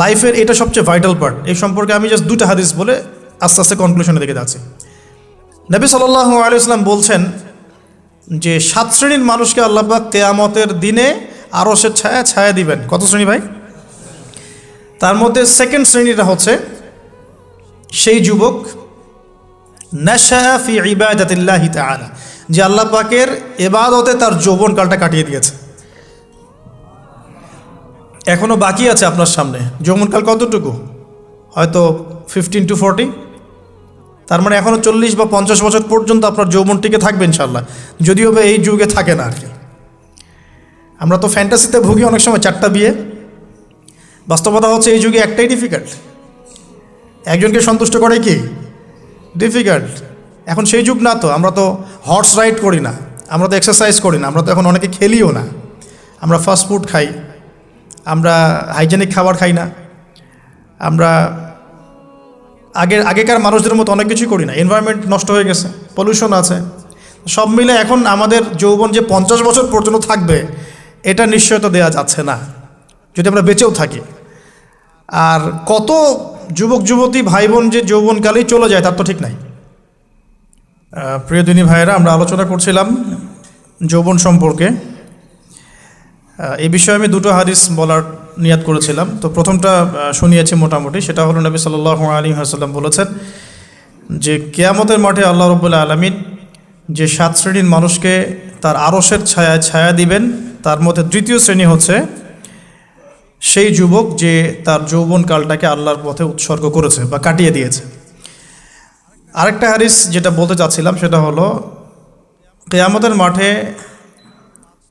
লাইফের এটা সবচেয়ে ভাইটাল পার্ট এই সম্পর্কে আমি জাস্ট দুটো হাদিস বলে আস্তে আস্তে কনক্লুশনের দিকে যাচ্ছি। নবী সাল্লাহ আলিয়াল্লাম বলছেন যে, সাত শ্রেণির মানুষকে আল্লাহবাক কেয়ামতের দিনে আরও সে ছায়া ছায়া দিবেন। কত শ্রেণি ভাই? তার মধ্যে সেকেন্ড শ্রেণীটা হচ্ছে, সেই যুবক, নেশা ফি ইবাদাতিল্লাহি তাআলা, যে আল্লাহ পাকের এবাদতে তার যৌবনকালটা কাটিয়ে দিয়েছে। এখনও বাকি আছে আপনার সামনে। যৌবনকাল কতটুকু? হয়তো ফিফটিন টু ফোরটি তার মানে এখনও চল্লিশ বা পঞ্চাশ বছর পর্যন্ত আপনার যৌবন টিকে থাকবে ইনশাল্লাহ যদিও বা এই যুগে থাকে না আর কি। আমরা তো ফ্যান্টাসিতে ভুগি অনেক সময়, চারটা বিয়ে। বাস্তবতা হচ্ছে এই যুগে একটাই ডিফিকাল্ট একজনকে সন্তুষ্ট করে কি? ডিফিকাল্ট এখন সেই যুগ না তো, আমরা তো হর্স রাইড করি না। আমরা তো এক্সারসাইজ করি না, আমরা তো এখন অনেকে খেলিও না। আমরা ফাস্ট ফুড খাই। আমরা হাইজেনিক খাবার খাই না। আমরা আগের, আগেকার মানুষদের মতো অনেক কিছুই করি না। এনভায়রনমেন্ট নষ্ট হয়ে গেছে পলিউশন আছে। সব মিলে এখন আমাদের যৌবন যে পঞ্চাশ বছর পর্যন্ত থাকবে, এটা নিশ্চয়তা দেওয়া যাচ্ছে না, যদি আমরা বেঁচেও থাকি। আর কত যুবক, যুবতী ভাই বোন যে যৌবনকালেই চলে যায়, তার তো ঠিক নাই। প্রিয় দিনী ভাইয়েরা, আমরা আলোচনা করছিলাম যৌবন সম্পর্কে। এই বিষয়ে আমি দুটো হাদিস বলার নিয়াত করেছিলাম। তো প্রথমটা শুনিয়েছি মোটামুটি। সেটা হলো নবী সাল্লাহ আলী হাসাল্লাম বলেছেন যে, কেয়ামতের মাঠে আল্লাহ রবুল্লা আলমিন যে সাত শ্রেণির মানুষকে তার আরসের ছায়া ছায়া দিবেন, তার মধ্যে তৃতীয় শ্রেণি হচ্ছে সেই যুবক যে তার যৌবনকালটাকে আল্লাহর পথে উৎসর্গ করেছে বা কাটিয়ে দিয়েছে। আরেকটা হারিস যেটা বলতে চাচ্ছিলাম সেটা হলো, কেয়ামতের মাঠে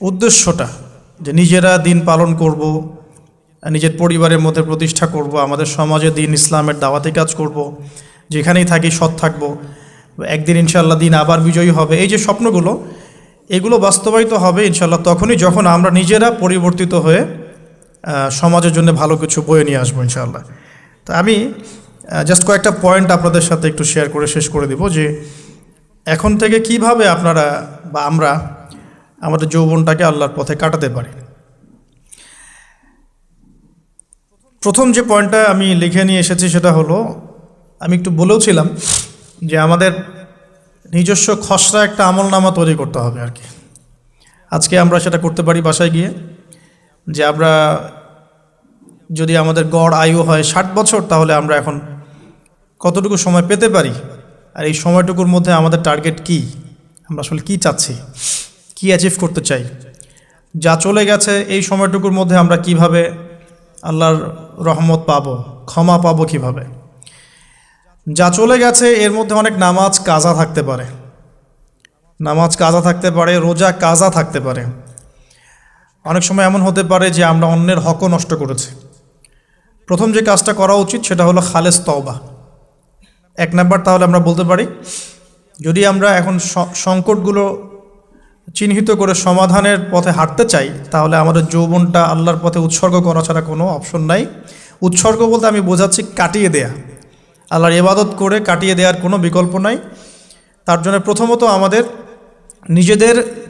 উদ্দেশ্যটা যে নিজেরা দিন পালন করব, নিজের পরিবারের মধ্যে প্রতিষ্ঠা করব, আমাদের সমাজে দিন ইসলামের দাওয়াতি কাজ করব, যেখানেই থাকি সৎ থাকব, একদিন ইনশাল্লাহ দিন আবার বিজয়ী হবে। এই যে স্বপ্নগুলো, এগুলো বাস্তবায়িত হবে ইনশাল্লাহ তখনই যখন আমরা নিজেরা পরিবর্তিত হয়ে সমাজের জন্য ভালো কিছু বয়ে নিয়ে আসব ইনশাল্লাহ তো আমি জাস্ট কয়েকটা পয়েন্ট আপনাদের সাথে একটু শেয়ার করে শেষ করে দিব যে, এখন থেকে কীভাবে আপনারা বা আমরা আমাদের যৌবনটাকে আল্লাহর পথে কাটাতে পারি। প্রথম যে পয়েন্টটা আমি লিখে নিয়ে এসেছি সেটা হলো, আমি একটু বলেওছিলাম যে আমাদের নিজস্ব খসড়া একটা আমলনামা তৈরি করতে হবে আর কি। আজকে আমরা সেটা করতে পারি বাসায় গিয়ে যে আমরা যদি আমাদের গড় আয়ু হয় ষাট বছর, তাহলে আমরা এখন কতটুকু সময় পেতে পারি? আর এই সময়টুকুর মধ্যে আমাদের টার্গেট কি? আমরা আসলে কি চাচ্ছি? কি অ্যাচিভ করতে চাই? যা চলে গেছে, এই সময়টুকুর মধ্যে আমরা কীভাবে আল্লাহর রহমত পাবো, ক্ষমা পাবো কীভাবে? যা চলে গেছে, এর মধ্যে অনেক নামাজ কাজা থাকতে পারে। নামাজ কাজা থাকতে পারে, রোজা কাজা থাকতে পারে। অনেক সময় এমন হতে পারে যে আমরা অন্যের হকও নষ্ট করেছি। প্রথম যে কাজটা করা উচিত, সেটা হলো খালেস তওবা। এক নাম্বার তাহলে আমরা বলতে পারি, যদি আমরা এখন সংকটগুলো চিহ্নিত করে সমাধানের পথে হাঁটতে চাই, তাহলে আমাদের যৌবনটা আল্লাহর পথে উৎসর্গ করা ছাড়া কোনো অপশন নাই। উৎসর্গ বলতে আমি বোঝাচ্ছি কাটিয়ে দেয়া। আল্লাহর ইবাদত করে কাটিয়ে দেওয়ার কোনো বিকল্প নাই। তার জন্য প্রথমত আমাদের নিজেদের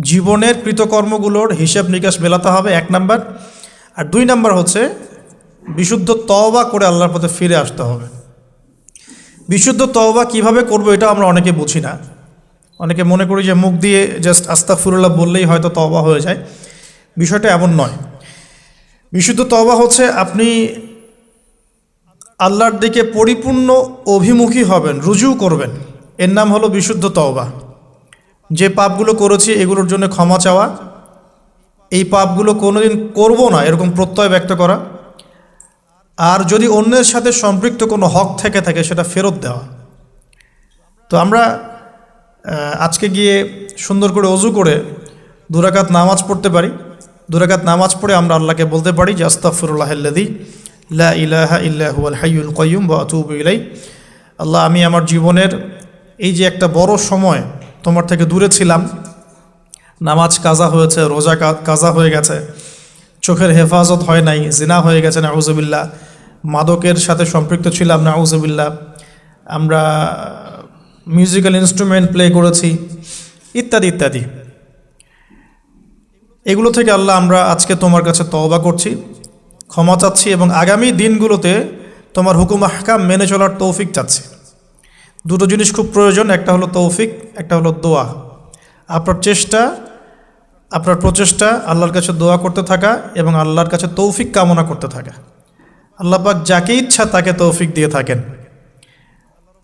জীবনের কৃতকর্মগুলোর হিসেব নিকাশ মেলাতে হবে, এক নাম্বার। আর দুই নাম্বার হচ্ছে বিশুদ্ধ তওবা করে আল্লাহর পথে ফিরে আসতে হবে। বিশুদ্ধ তওবা কীভাবে করব এটা আমরা অনেকে বুঝি না। অনেকে মনে করি যে মুখ দিয়ে জাস্ট আস্তাফুরুল্লাহ বললেই হয়তো তবা হয়ে যায়। বিষয়টা এমন নয়। বিশুদ্ধ তবা হচ্ছে আপনি আল্লাহর দিকে পরিপূর্ণ অভিমুখী হবেন, রুজু করবেন। এর নাম হলো বিশুদ্ধ তওবা। যে পাপগুলো করেছি এগুলোর জন্য ক্ষমা চাওয়া। এই পাপগুলো কোনোদিন করব না, এরকম প্রত্যয় ব্যক্ত করা। আর যদি অন্যের সাথে সম্পৃক্ত কোনো হক থেকে থাকে, সেটা ফেরত দেওয়া। তো আমরা আজকে গিয়ে সুন্দর করে অজু করে দুরাকাত নামাজ পড়তে পারি। দুরাকাত নামাজ পড়ে আমরা আল্লাহকে বলতে পারি যে আস্তাফরুল্লাহাল্লাদি লা ইলাহা ইল্লাহু আল হাইয়ুল কয়ুম বা আতুবু ইলাই আল্লাহ, আমি আমার জীবনের এই যে একটা বড় সময় তোমার থেকে দূরে ছিলাম। নামাজ কাজা হয়েছে, রোজা কাজা হয়ে গেছে। চোখের হেফাজত হয় নাই, জিনা হয়ে গেছে নাউজবিল্লা মাদকের সাথে সম্পৃক্ত ছিলাম নাউজবিল্লা আমরা মিউজিক্যাল ইনস্ট্রুমেন্ট প্লে করেছি, ইত্যাদি ইত্যাদি। এগুলো থেকে আল্লাহ আমরা আজকে তোমার কাছে তওবা করছি, ক্ষমা চাচ্ছি এবং আগামী দিনগুলোতে তোমার হুকুম আহকাম মেনে চলার তৌফিক চাচ্ছি। দুটো জিনিস খুব প্রয়োজন, একটা হলো তৌফিক, একটা হলো দোয়া। আপনার চেষ্টা, আপনার প্রচেষ্টা, আল্লাহর কাছে দোয়া করতে থাকা এবং আল্লাহর কাছে তৌফিক কামনা করতে থাকা। আল্লাহ পাক যাকে ইচ্ছা তাকে তৌফিক দিয়ে থাকেন।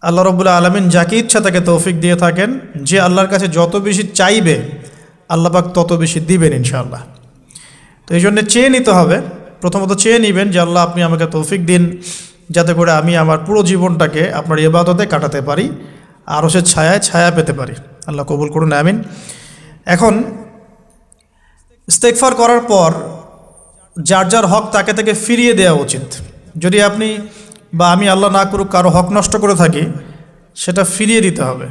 আল্লাহ রবুল্লা আলমিন যাকে ইচ্ছা তাকে তৌফিক দিয়ে থাকেন। যে আল্লাহর কাছে যত বেশি চাইবে, আল্লাহ পাক তত বেশি দিবেন ইনশাআল্লাহ। তো এই জন্যে চেয়ে নিতে হবে। প্রথমত চেয়ে নেবেন যে, আল্লাহ আপনি আমাকে তৌফিক দিন, যাতে করে আমি আমার পুরো জীবনটাকে আপনার ইবাদতে কাটাতে পারি আরও সে ছায়ায় ছায়া পেতে পারি। আল্লাহ কবুল করুন, আমিন। এখন ইস্তেকফার করার পর যার যার হক তাকে তাকে ফিরিয়ে দেওয়া উচিত। যদি আপনি বা আমি আল্লাহ না করুক কারও হক নষ্ট করে থাকি, সেটা ফিরিয়ে দিতে হবে।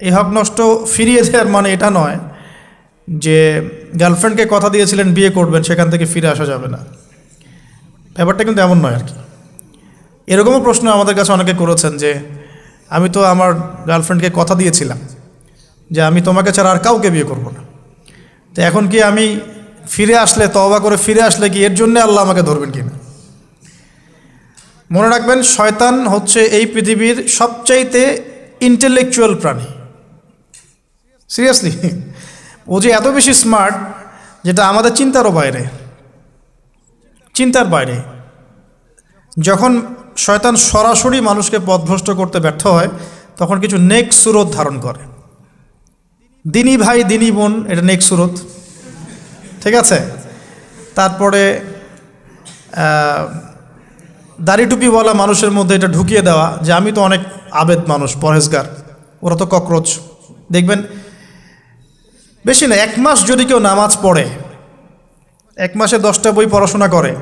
এই হক নষ্ট ফিরিয়ে দেওয়ার মানে এটা নয় যে গার্লফ্রেন্ডকে কথা দিয়েছিলেন, বিয়ে করবেন, সেখান থেকে ফিরে আসা যাবে না। ব্যাপারটা কিন্তু এমন নয় আর কি এরকমও প্রশ্ন আমাদের কাছে অনেকে করেছেন যে, আমি তো আমার গার্লফ্রেন্ডকে কথা দিয়েছিলাম যে আমি তোমাকে ছাড়া আর কাউকে বিয়ে করব না। তো এখন কি আমি ফিরে আসলে তবা করে ফিরে আসলে কি এর জন্যে আল্লাহ আমাকে ধরবেন কি না? মনে রাখবেন, শয়তান হচ্ছে এই পৃথিবীর সবচাইতে ইন্টেলেকচুয়াল প্রাণী। সিরিয়াসলি ও যে এত বেশি স্মার্ট যেটা আমাদের চিন্তারও বাইরে। চিন্তার বাইরে। যখন শয়তান সরাসরি মানুষকে পথভ্রষ্ট করতে ব্যর্থ হয়, তখন কিছু নেক সুরত ধারণ করে। দিনী ভাই, দিনী বোন, এটা নেক সুরত। ঠিক আছে? তারপরে দাড়ি টুপিওয়ালা মানুষের মধ্যে এটা ঢুকিয়ে দেওয়া যে আমি তো অনেক আবেদ মানুষ, পরহেজগার, ওরা তো ককরোচ। দেখবেন, বেশি না, এক মাস যদি কেউ নামাজ পড়ে, এক মাসে দশটা বই পড়াশোনা করে,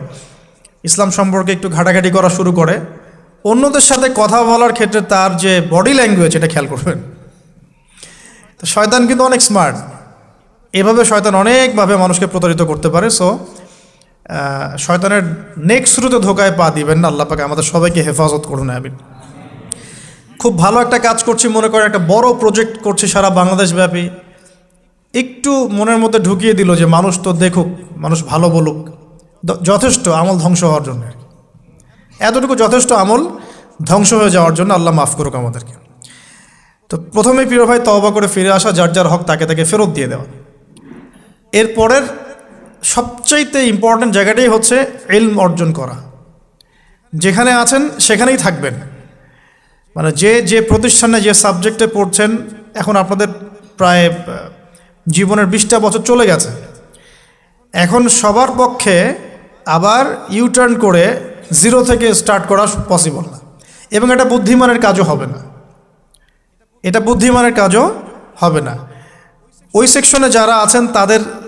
ইসলাম সম্পর্কে একটু ঘাটাঘাটি করা শুরু করে, অন্যদের সাথে কথা বলার ক্ষেত্রে তার যে বডি ল্যাঙ্গুয়েজ এটা খেয়াল করবেন। তো শয়তান কিন্তু অনেক স্মার্ট এভাবে শয়তান অনেকভাবে মানুষকে প্রতারিত করতে পারে সো শয়তানের নেক্সট শুরুতে ধোকায় পা দিবেন না, আল্লাহ পাকে আমাদের সবাইকে হেফাজত করুন, আমিন। খুব ভালো একটা কাজ করছি, মনে করেন একটা বড় প্রজেক্ট করছি সারা বাংলাদেশ ব্যাপী একটু মনের মধ্যে ঢুকিয়ে দিল যে মানুষ তো দেখুক, মানুষ ভালো বলুক। যথেষ্ট আমল ধ্বংস হওয়ার জন্য। এতটুকু যথেষ্ট আমল ধ্বংস হয়ে যাওয়ার জন্য আল্লাহ মাফ করুক আমাদেরকে। তো প্রথমে প্রিয় ভাই তওবা করে ফিরে আসা, যার যার হক তাকে তাকে ফেরত দিয়ে দেওয়া। এরপরের সবচাইতে ইম্পর্ট্যান্ট জায়গাটাই হচ্ছে এলম অর্জন করা। যেখানে আছেন, সেখানেই থাকবেন। মানে যে যে প্রতিষ্ঠানে যে সাবজেক্টে পড়ছেন, এখন আপনাদের প্রায় জীবনের বিশটা বছর চলে গেছে। এখন সবার পক্ষে আবার ইউটার্ন করে জিরো থেকে স্টার্ট করা পসিবল না। এবং এটা বুদ্ধিমানের কাজও হবে না। এটা বুদ্ধিমানের কাজও হবে না। ওই সেকশনে যারা আছেন, তাদের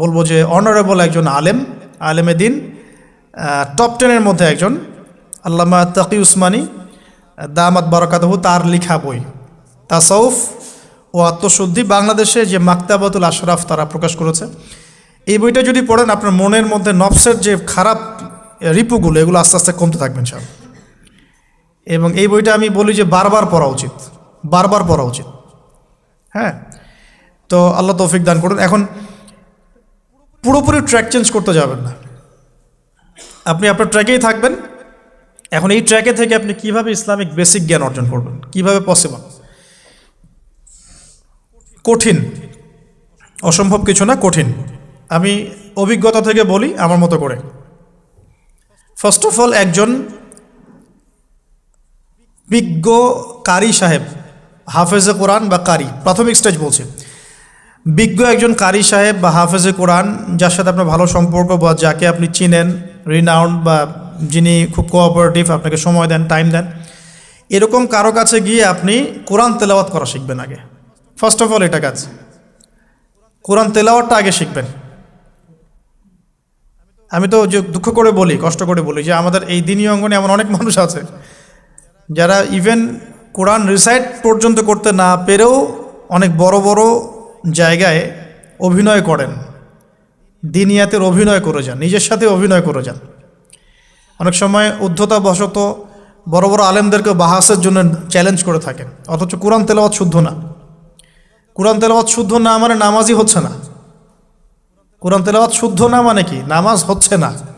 বলব যে অনারেবল একজন আলেম, আলেমে দিন টপ টেনের মধ্যে একজন, আল্লামা তাকি উসমানী, দামাত বারকাতহু, তার লিখা বই, তাসাউফ ও আত্মশুদ্ধি বাংলাদেশে যে মাক্তাবাতুল আশরাফ তারা প্রকাশ করেছে। এই বইটা যদি পড়েন, আপনার মনের মধ্যে নফসের যে খারাপ রিপুগুলো, এগুলো আস্তে আস্তে কমতে থাকবেন সব এবং এই বইটা আমি বলি যে বারবার পড়া উচিত, বারবার পড়া উচিত। হ্যাঁ? তো আল্লাহ তৌফিক দান করুন। এখন পুরোপুরি ট্র্যাক চেঞ্জ করতে যাবেন না। আপনি আপনার ট্র্যাকেই থাকবেন। এখন এই ট্র্যাকে থেকে আপনি কীভাবে ইসলামিক বেসিক জ্ঞান অর্জন করবেন? কীভাবে পসিবল কঠিন। অসম্ভব কিছু না, কঠিন। আমি অভিজ্ঞতা থেকে বলি আমার মতো করে। ফার্স্ট অফ অল একজন বিজ্ঞ কারি সাহেব, হাফেজে কোরআন বা কারি, প্রাথমিক স্টেজ বলছি। বিজ্ঞ একজন কারি সাহেব বা হাফেজে কোরআন, যার সাথে আপনার ভালো সম্পর্ক বা যাকে আপনি চিনেন রিনাউন্ড বা যিনি খুব কোঅপারেটিভ আপনাকে সময় দেন টাইম দেন, এরকম কারও কাছে গিয়ে আপনি কোরআন তেলাওয়াত করা শিখবেন আগে। ফার্স্ট অফ অল এটা কাজ। কোরআন তেলাওয়াতটা আগে শিখবেন। আমি তো যে দুঃখ করে বলি, কষ্ট করে বলি যে আমাদের এই দিনী অঙ্গনে এমন অনেক মানুষ আছে, যারা ইভেন কোরআন রিসাইট পর্যন্ত করতে না পেরেও অনেক বড় বড় জায়গায় অভিনয় করেন। দিনিয়াতের অভিনয় করে যান, নিজের সাথে অভিনয় করে যান। অনেক সময় উদ্ধতা বশত বড় বড় আলেমদেরকে বাহাসের জন্য চ্যালেঞ্জ করে থাকেন। অথচ কোরআন তেলাওয়াত শুদ্ধ না। কোরআন তেলাওয়াত শুদ্ধ না মানে নামাজই হচ্ছে না। কোরআন তেলাওয়াত শুদ্ধ না মানে কি? নামাজ হচ্ছে না।